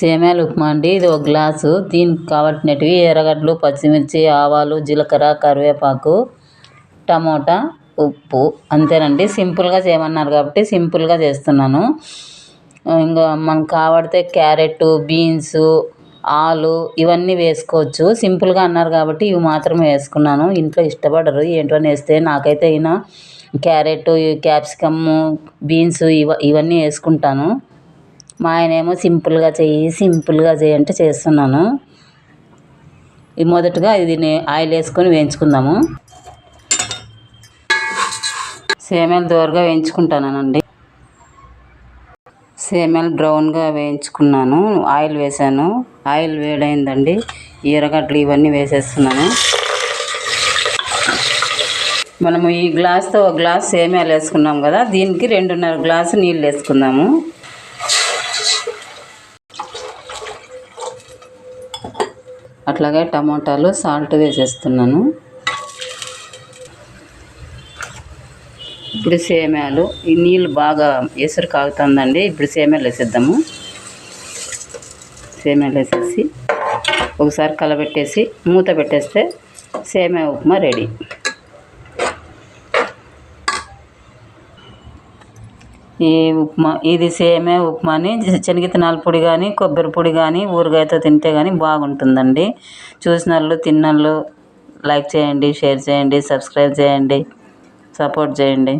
సేమ్యాల ఉప్మా అండి. ఇది ఒక గ్లాసు. దీనికి కావాల్సినవి ఎర్రగడ్డలు పచ్చిమిర్చి ఆవాలు జీలకర్ర కరివేపాకు టమోటా ఉప్పు. అంతేనండి. సింపుల్గా చేయమన్నారు కాబట్టి సింపుల్గా చేస్తున్నాను. ఇంకా మనకు కావడితే క్యారెట్ బీన్స్ ఆలు ఇవన్నీ వేసుకోవచ్చు. సింపుల్గా అన్నారు కాబట్టి ఇవి మాత్రమే వేసుకున్నాను. ఇంట్లో ఇష్టపడరు. ఏంటో వేస్తే నాకైతే అయినా క్యారెట్ క్యాప్సికమ్ బీన్స్ ఇవ ఇవన్నీ వేసుకుంటాను. మా ఆయన ఏమో సింపుల్గా చెయ్యి సింపుల్గా చేయి అంటే చేస్తున్నాను. ఈ మొదటగా ఇది ఆయిల్ వేసుకొని వేయించుకుందాము. సేమ్యాలు దోరగా వేయించుకుంటానండి. సేమ్యాలు బ్రౌన్గా వేయించుకున్నాను ఆయిల్ వేసాను. ఆయిల్ వేడైందండి ఎర్రగడ్డలు ఇవన్నీ వేసేస్తున్నాను. మనము ఈ గ్లాస్తో ఒక గ్లాస్ సేమ్యాలు వేసుకున్నాం కదా దీనికి రెండున్నర గ్లాసు నీళ్ళు వేసుకుందాము. అట్లాగే టమోటాలు సాల్ట్ వేసేస్తున్నాను. ఇప్పుడు సేమ్యాలు ఈ నీళ్ళు బాగా ఎసురు కాగుతుందండి. ఇప్పుడు సేమ్యాలు వేసేద్దాము. సేమ్యాలు వేసేసి ఒకసారి కలబెట్టేసి మూత పెట్టేస్తే సేమ్యా ఉప్మా రెడీ. ఈ ఉప్మా ఇది సేమే ఉప్మాని శనగిత్తనాల పొడి కానీ కొబ్బరి పొడి కానీ ఊరగాయతో తింటే కానీ బాగుంటుందండి. చూసిన వాళ్ళు తిన్న వాళ్ళు లైక్ చేయండి షేర్ చేయండి సబ్స్క్రైబ్ చేయండి సపోర్ట్ చేయండి.